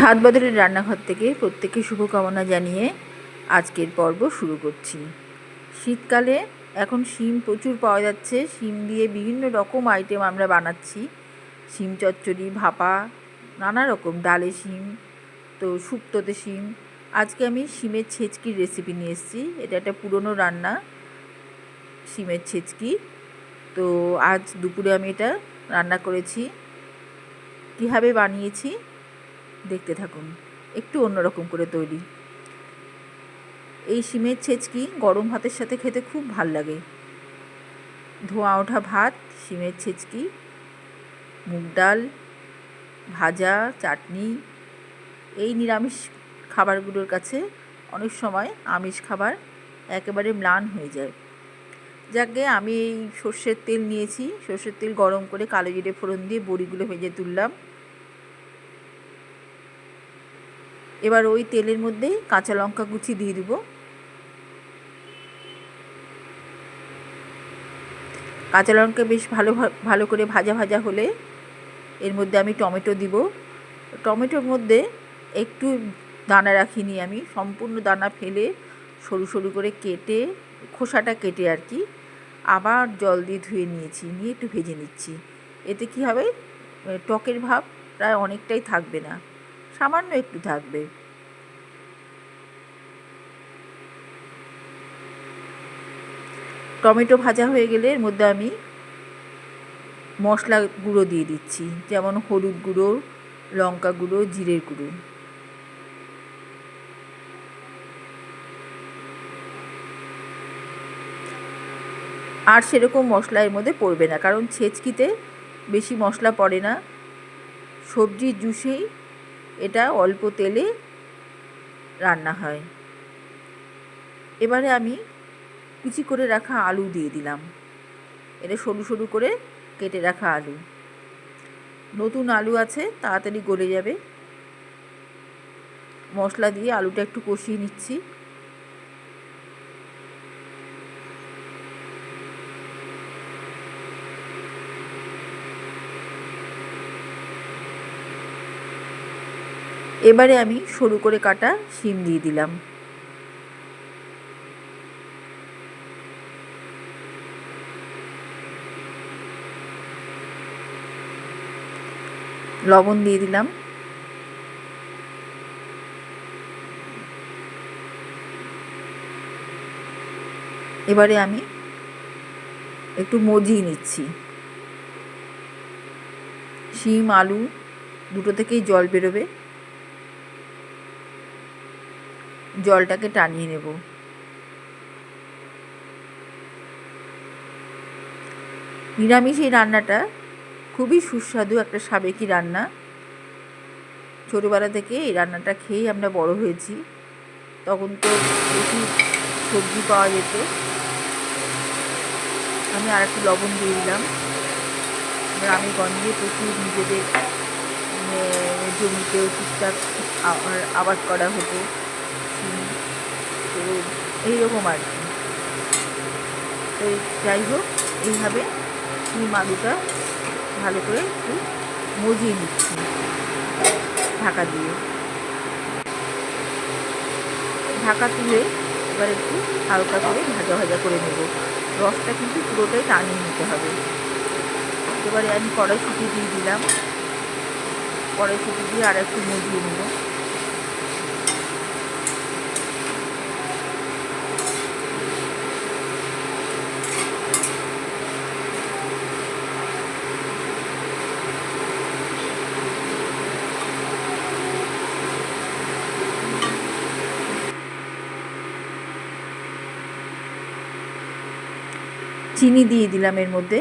সাত বদলের রান্নাঘর থেকে প্রত্যেককে শুভকামনা জানিয়ে আজকের পর্ব শুরু করছি। শীতকালে এখন শিম প্রচুর পাওয়া যাচ্ছে। শিম দিয়ে বিভিন্ন রকম আইটেম আমরা বানাচ্ছি। শিম চচ্চড়ি, ভাপা, নানা রকম ডালে শিম, তো শুক্তোতে শিম। আজকে আমি শিমের ছেচকির রেসিপি নিয়ে এসেছি। এটা একটা পুরনো রান্না, শিমের ছেচকি। তো আজ দুপুরে আমি এটা রান্না করেছি। কীভাবে বানিয়েছি? দেখতে থাকুন। একটু অন্যরকম করে তৈরি। এই শিমের ছেচকি গরম ভাতের সাথে খেতে খুব ভালো লাগে। ধোঁয়া ওঠা ভাত, শিমের ছেচকি, মুগ ডাল, ভাজা, চাটনি, এই নিরামিষ খাবারগুলোর কাছে অনেক সময় আমিষ খাবার একেবারে ম্লান হয়ে যায়। যাকে আমি এই সর্ষের তেল নিয়েছি। সর্ষের তেল গরম করে কালো জিরে ফোড়ন দিয়ে বড়িগুলো ভেজে তুললাম। এবার ওই তেলের মধ্যে কাঁচা লঙ্কা কুচি দিয়ে দিব। কাঁচা লঙ্কা বেশ ভালো ভালো করে ভাজা ভাজা হলে এর মধ্যে আমি টমেটো দিব। টমেটোর মধ্যে একটু দানা রাখিনি আমি, সম্পূর্ণ দানা ফেলে সরু সরু করে কেটে, খোসাটা কেটে আর কি, আবার জল দিয়ে ধুয়ে নিয়েছি, নিয়ে একটু ভেজে নিচ্ছি। এতে কি হবে? টকের ভাব প্রায় অনেকটাই থাকবে না। সামান্য একটু থাকবে। টমেটো ভাজা হয়ে গেলে এর মধ্যে আমি মশলা গুঁড়ো দিয়ে দিচ্ছি, যেমন হলুদ গুঁড়ো, লঙ্কা গুঁড়ো, জিরের গুঁড়ো। আর সেরকম মশলা এর মধ্যে পড়বে না, কারণ ছেচকিতে বেশি মশলা পড়ে না। সবজির জুসেই এটা অল্প তেলে রান্না হয়। এবারে আমি কুচি করে রাখা আলু দিয়ে দিলাম। এটা সরু সরু করে কেটে রাখা আলু। নতুন আলু আছে, তাড়াতাড়ি গলে যাবে। মশলা দিয়ে আলুটা একটু কষিয়ে নিচ্ছি। এবারে আমি সরু করে কাটা শিম দিয়ে দিলাম। লবণ দিয়ে দিলাম। এবারে আমি একটু মজিয়ে নিচ্ছি। শিম, আলু দুটো থেকেই জল বেরোবে। জলটাকে টানিয়ে নেব। নিরামিষ এই রান্নাটা খুবই সুস্বাদু একটা সাবেকি রান্না। ছোটোবেলা থেকে এই রান্নাটা খেয়েই আমরা বড় হয়েছি। তখন তো প্রচুর সবজি পাওয়া যেত। আমি আর একটু লবণ দিয়ে দিলাম। গ্রামে গঞ্জে প্রচুর নিজেদের জমিতেও টুকটাক আবাদ করা হতো। তো এইরকম আর কি। তো যাই হোক, এইভাবে শিম আলুটা ভালো করে একটু মজিয়ে নিচ্ছি, ঢাকা দিয়ে। ঢাকা তুলে এবার একটু হালকা করে ভাজা ভাজা করে নেব। রসটা কিন্তু পুরোটাই টানিয়ে নিতে হবে। এবারে আমি কড়াইশুটি দিয়ে দিলাম। কড়াইশুটি দিয়ে আর একটু মজিয়ে নেব। চিনি দিয়ে দিলাম এর মধ্যে।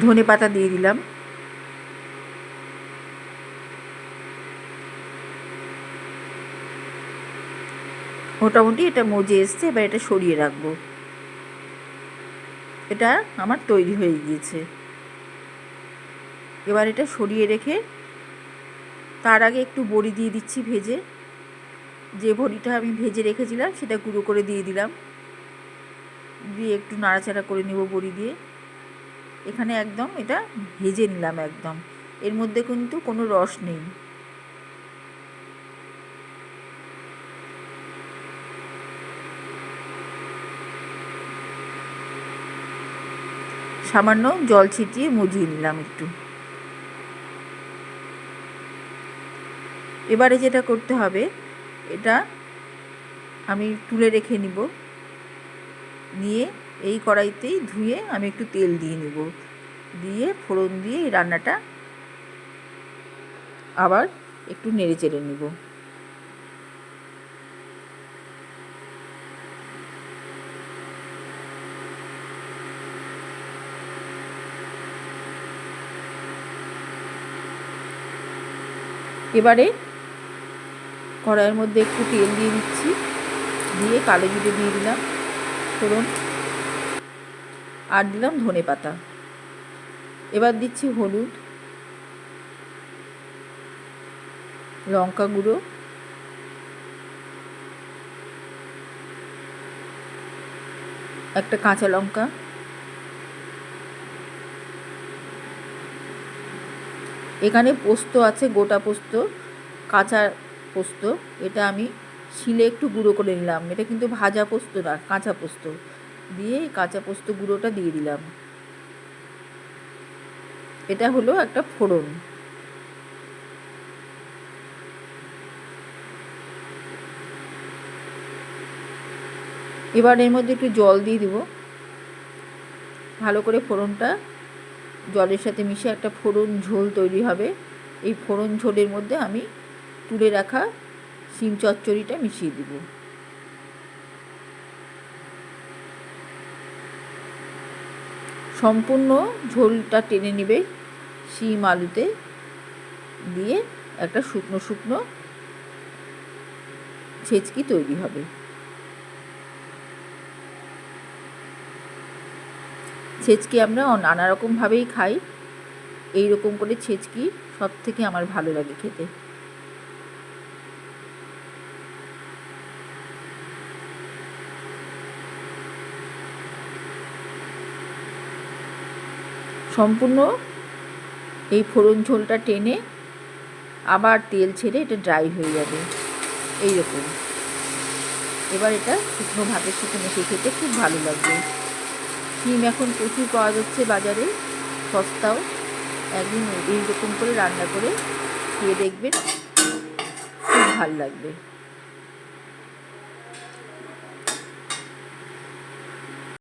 ধনে পাতা দিয়ে দিলাম। মোটামুটি এটা মজে এসছে, এবার এটা সরিয়ে রাখব। এটা আমার তৈরি হয়ে গিয়েছে। এবার এটা সরিয়ে রেখে তার আগে একটু বড়ি দিয়ে দিচ্ছি ভেজে। যে বড়িটা আমি ভেজে রেখেছিলাম সেটা গুঁড়ো করে দিয়ে দিলাম। দিয়ে একটু নাড়াচাড়া করে নেব বড়ি দিয়ে। এখানে একদম এটা ভেজে নিলাম একদম। এর মধ্যে কিন্তু কোনো রস নেই। সামান্য জল ছিটিয়ে মুজিয়ে নিলাম একটু। এবারে যেটা করতে হবে, এটা আমি তুলে রেখে নিব। নিয়ে এই কড়াইতেই ধুয়ে আমি একটু তেল দিয়ে নিব। দিয়ে ফোড়ন দিয়ে এই রান্নাটা আবার একটু নেড়ে চেড়ে নিব। এবারে কড়াইয়ের মধ্যে একটু তেল দিয়ে দিচ্ছি। দিয়ে কালো জিরে দিয়ে দিলাম, ফোড়ন। আর দিলাম ধনে পাতা। এবার দিচ্ছি হলুদ, লঙ্কা গুঁড়ো। একটা কাঁচা লঙ্কা। এখানে পোস্ত আছে, গোটা পোস্ত। কাঁচা পোস্ত, এটা আমি শিলে একটু গুঁড়ো করে নিলাম। এটা কিন্তু ভাজা পোস্ত না, কাঁচা পোস্ত। দিয়ে কাঁচা পোস্ত গুঁড়োটা দিয়ে দিলাম। এটা হলো একটা ফোড়ন। এবার এর মধ্যে একটু জল দিয়ে দিব। ভালো করে ফোড়নটা জলের সাথে মিশে একটা ফোড়ন ঝোল তৈরি হবে। এই ফোড়ন ঝোলের মধ্যে আমি তুলে রাখা শিম চচ্চড়িটা মিশিয়ে দিব। সম্পূর্ণ ঝোলটা টেনে নেবে শিম আলুতে দিয়ে একটা শুকনো শুকনো ছেচকি তৈরি হবে। ছেচকি আমরা নানা রকমভাবেই খাই। এই রকম করে ছেচকি সব থেকে আমার ভালো লাগে খেতে। সম্পূর্ণ এই ফোড়ন ঝোলটা টেনে আবার তেল ছেড়ে এটা ড্রাই হয়ে যাবে। এই রকম এবার এটা শুকনো ভাতের সাথে মেখে খেতে খুব ভালো লাগবে। শিম এখন প্রচুর পাওয়া যাচ্ছে বাজারে, সস্তাও। একদিন এইরকম করে রান্না করে খেয়ে দেখবেন, খুব ভালো লাগবে।